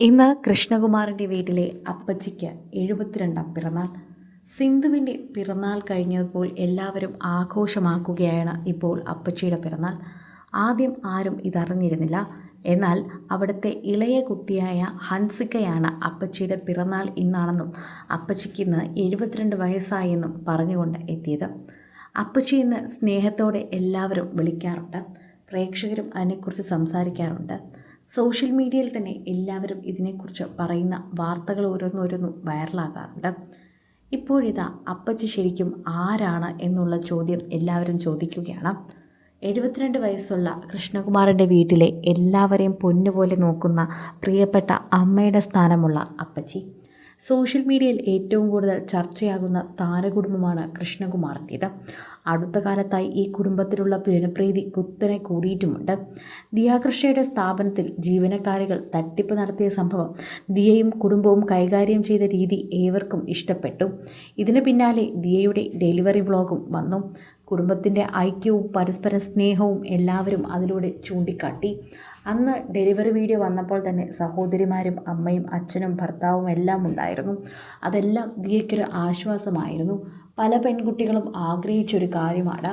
ഇന്ന് കൃഷ്ണകുമാറിന്റെ വീട്ടിലെ അപ്പച്ചിക്ക് എഴുപത്തിരണ്ടാം പിറന്നാൾ. സിന്ധുവിന്റെ പിറന്നാൾ കഴിഞ്ഞപ്പോൾ എല്ലാവരും ആഘോഷമാക്കുകയാണ് ഇപ്പോൾ അപ്പച്ചിയുടെ പിറന്നാൾ. ആദ്യം ആരും ഇതറിഞ്ഞിരുന്നില്ല. എന്നാൽ അവിടുത്തെ ഇളയ കുട്ടിയായ ഹൻസിക്കയാണ് അപ്പച്ചിയുടെ പിറന്നാൾ ഇന്നാണെന്നും അപ്പച്ചിക്ക് ഇന്ന് എഴുപത്തിരണ്ട് വയസ്സായെന്നും പറഞ്ഞുകൊണ്ട് എത്തിയത്. അപ്പച്ചി ഇന്ന് സ്നേഹത്തോടെ എല്ലാവരും വിളിക്കാറുണ്ട്. പ്രേക്ഷകരും അതിനെക്കുറിച്ച് സംസാരിക്കാറുണ്ട്. സോഷ്യൽ മീഡിയയിൽ തന്നെ എല്ലാവരും ഇതിനെക്കുറിച്ച് പറയുന്ന വാർത്തകൾ ഓരോന്നോരോന്നും വൈറലാകാറുണ്ട്. ഇപ്പോഴിതാ അപ്പച്ചി ശരിക്കും ആരാണ് എന്നുള്ള ചോദ്യം എല്ലാവരും ചോദിക്കുകയാണ്. എഴുപത്തിരണ്ട് വയസ്സുള്ള കൃഷ്ണകുമാറിന്റെ വീട്ടിലെ എല്ലാവരെയും പൊന്നുപോലെ നോക്കുന്ന പ്രിയപ്പെട്ട അമ്മയുടെ സ്ഥാനമുള്ള അപ്പച്ചി. സോഷ്യൽ മീഡിയയിൽ ഏറ്റവും കൂടുതൽ ചർച്ചയാകുന്ന താരകുടുംബമാണ് കൃഷ്ണകുമാറിന്റേത്. അടുത്ത കാലത്തായി ഈ കുടുംബത്തിലുള്ള ജനപ്രീതി കുത്തനെ കൂടിയിട്ടുമുണ്ട്. ദിയാകൃഷ്ണയുടെ സ്ഥാപനത്തിൽ ജീവനക്കാരികൾ തട്ടിപ്പ് നടത്തിയ സംഭവം ദിയയും കുടുംബവും കൈകാര്യം ചെയ്ത രീതി ഏവർക്കും ഇഷ്ടപ്പെട്ടു. ഇതിന് പിന്നാലെ ദിയയുടെ ഡെലിവറി ബ്ലോഗും വന്നു. കുടുംബത്തിന്റെ ഐക്യവും പരസ്പര സ്നേഹവും എല്ലാവരും അതിലൂടെ ചൂണ്ടിക്കാട്ടി. അന്ന് ഡെലിവറി വീഡിയോ വന്നപ്പോൾ തന്നെ സഹോദരിമാരും അമ്മയും അച്ഛനും ഭർത്താവും എല്ലാം ഉണ്ടായിരുന്നു. അതെല്ലാം ദിയയ്ക്കൊരു ആശ്വാസമായിരുന്നു. പല പെൺകുട്ടികളും ആഗ്രഹിച്ചൊരു കാര്യമാണ്.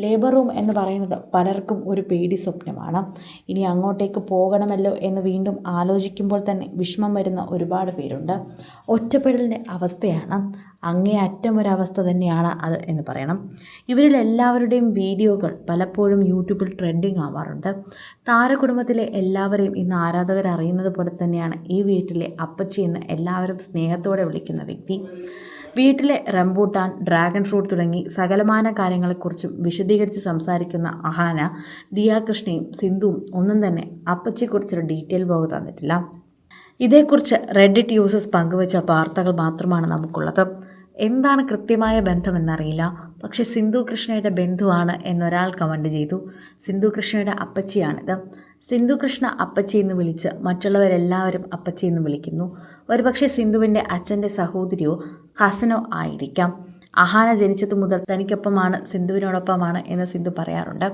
ലേബർ റൂം എന്ന് പറയുന്നത് പലർക്കും ഒരു പേടി സ്വപ്നമാണ്. ഇനി അങ്ങോട്ടേക്ക് പോകണമല്ലോ എന്ന് വീണ്ടും ആലോചിക്കുമ്പോൾ തന്നെ വിഷമം വരുന്ന ഒരുപാട് പേരുണ്ട്. ഒറ്റപ്പെടലിന്റെ അവസ്ഥയാണ്. അങ്ങേ അറ്റം ഒരവസ്ഥ തന്നെയാണ് അത് എന്ന് പറയണം. ഇവരിൽ എല്ലാവരുടെയും വീഡിയോകൾ പലപ്പോഴും യൂട്യൂബിൽ ട്രെൻഡിങ് ആവാറുണ്ട്. താരകുടുംബത്തിലെ എല്ലാവരെയും ഇന്ന് ആരാധകർ അറിയുന്നത് പോലെ തന്നെയാണ് ഈ വീട്ടിലെ അപ്പച്ചി എന്ന് എല്ലാവരും സ്നേഹത്തോടെ വിളിക്കുന്ന വ്യക്തി. വീട്ടിലെ റംബൂട്ടാൻ ഡ്രാഗൺ ഫ്രൂട്ട് തുടങ്ങി സകലമാന കാര്യങ്ങളെക്കുറിച്ചും വിശദീകരിച്ച് സംസാരിക്കുന്ന അഹാന ദിയാകൃഷ്ണയും സിന്ധുവും ഒന്നും തന്നെ അപ്പച്ചിയെക്കുറിച്ചൊരു ഡീറ്റെയിൽ ബോഗ് തന്നിട്ടില്ല. ഇതേക്കുറിച്ച് റെഡിറ്റ് യൂസേഴ്സ് പങ്കുവച്ച വാർത്തകൾ മാത്രമാണ് നമുക്കുള്ളത്. എന്താണ് കൃത്യമായ ബന്ധമെന്നറിയില്ല. പക്ഷേ സിന്ധു കൃഷ്ണയുടെ ബന്ധുവാണ് എന്നൊരാൾ കമന്റ് ചെയ്തു. സിന്ധു കൃഷ്ണയുടെ അപ്പച്ചിയാണിത്. സിന്ധു കൃഷ്ണ അപ്പച്ചി എന്ന് വിളിച്ച് മറ്റുള്ളവരെല്ലാവരും അപ്പച്ചി എന്ന് വിളിക്കുന്നു. ഒരുപക്ഷെ സിന്ധുവിന്റെ അച്ഛന്റെ സഹോദരിയോ കസനോ ആയിരിക്കാം. അഹാന ജനിച്ചത് മുതൽ തനിക്കൊപ്പമാണ് സിന്ധുവിനോടൊപ്പമാണ് എന്ന് സിന്ധു പറയാറുണ്ട്.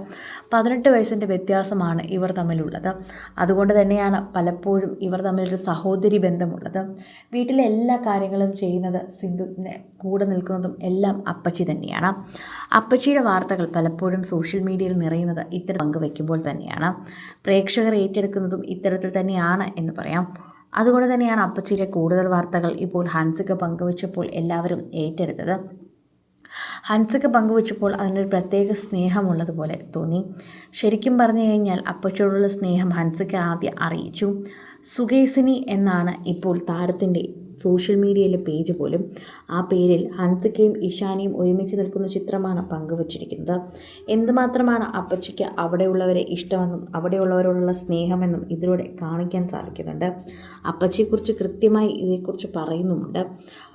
പതിനെട്ട് വയസ്സിന്റെ വ്യത്യാസമാണ് ഇവർ തമ്മിലുള്ളത്. അതുകൊണ്ട് തന്നെയാണ് പലപ്പോഴും ഇവർ തമ്മിലൊരു സഹോദരി ബന്ധമുള്ളത്. വീട്ടിലെ എല്ലാ കാര്യങ്ങളും ചെയ്യുന്നത് സിന്ധുവിനെ കൂടെ നിൽക്കുന്നതും എല്ലാം അപ്പച്ചി തന്നെയാണ്. അപ്പച്ചിയുടെ വാർത്തകൾ പലപ്പോഴും സോഷ്യൽ മീഡിയയിൽ നിറയുന്നത് ഇത്തരം പങ്കുവയ്ക്കുമ്പോൾ തന്നെയാണ്. പ്രേക്ഷകർ ഏറ്റെടുക്കുന്നതും ഇത്തരത്തിൽ തന്നെയാണ് എന്ന് പറയാം. അതുകൊണ്ട് തന്നെയാണ് അപ്പച്ചിയുടെ കൂടുതൽ വാർത്തകൾ ഇപ്പോൾ ഹൻസിക പങ്കുവച്ചപ്പോൾ എല്ലാവരും ഏറ്റെടുത്തത്. ഹൻസിക പങ്കുവച്ചപ്പോൾ അതിനൊരു പ്രത്യേക സ്നേഹമുള്ളതുപോലെ തോന്നി. ശരിക്കും പറഞ്ഞു കഴിഞ്ഞാൽ അപ്പച്ചോടുള്ള സ്നേഹം ഹൻസയ്ക്ക് ആദ്യം അറിയിച്ചു. സുകേസിനി എന്നാണ് ഇപ്പോൾ താരത്തിന്റെ സോഷ്യൽ മീഡിയയിലെ പേജ് പോലും. ആ പേരിൽ ഹൻസിക്കയും ഇഷാനിയും ഒരുമിച്ച് നിൽക്കുന്ന ചിത്രമാണ് പങ്കുവച്ചിരിക്കുന്നത്. എന്തുമാത്രമാണ് അപ്പച്ചിക്ക് അവിടെയുള്ളവരെ ഇഷ്ടമെന്നും അവിടെയുള്ളവരോടുള്ള സ്നേഹമെന്നും ഇതിലൂടെ കാണിക്കാൻ സാധിക്കുന്നുണ്ട്. അപ്പച്ചിയെക്കുറിച്ച് കൃത്യമായി ഇതേക്കുറിച്ച് പറയുന്നുമുണ്ട്.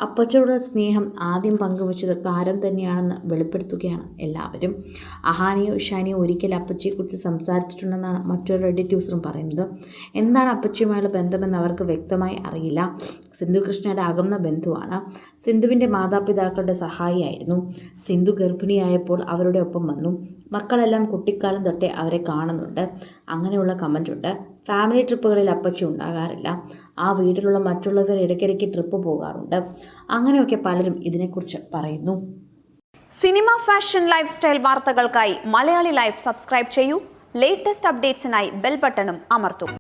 അപ്പച്ചയോടുള്ള സ്നേഹം ആദ്യം പങ്കുവച്ചത് താരം തന്നെയാണെന്ന് വെളിപ്പെടുത്തുകയാണ് എല്ലാവരും. അഹാനിയോ ഇഷാനിയോ ഒരിക്കൽ അപ്പച്ചിയെക്കുറിച്ച് സംസാരിച്ചിട്ടുണ്ടെന്നാണ് മറ്റൊരു റെഡിറ്റ് യൂസറും പറയുന്നത്. എന്താണ് അപ്പച്ചിയുമായുള്ള ബന്ധമെന്ന് അവർക്ക് വ്യക്തമായി അറിയില്ല. സിന്ധു കൃഷ്ണയുടെ അകന്ന ബന്ധുവാണ്. സിന്ധുവിന്റെ മാതാപിതാക്കളുടെ സഹായിയായിരുന്നു. സിന്ധു ഗർഭിണിയായപ്പോൾ അവരുടെ ഒപ്പം വന്നു. മക്കളെല്ലാം കുട്ടിക്കാലം തൊട്ടേ അവരെ കാണുന്നുണ്ട്. അങ്ങനെയുള്ള കമന്റുണ്ട് ഫാമിലി ട്രിപ്പുകളിൽ അപ്പച്ചി ഉണ്ടാകാറില്ല. ആ വീട്ടിലുള്ള മറ്റുള്ളവർ ഇടയ്ക്കിടയ്ക്ക് ട്രിപ്പ് പോകാറുണ്ട്. അങ്ങനെയൊക്കെ പലരും ഇതിനെക്കുറിച്ച് പറയുന്നു. സിനിമ ഫാഷൻ ലൈഫ് സ്റ്റൈൽ വാർത്തകൾക്കായി മലയാളി ലൈഫ് സബ്സ്ക്രൈബ് ചെയ്യൂ. ലേറ്റസ്റ്റ് അപ്ഡേറ്റ്സിനായി ബെൽ ബട്ടണും അമർത്തും.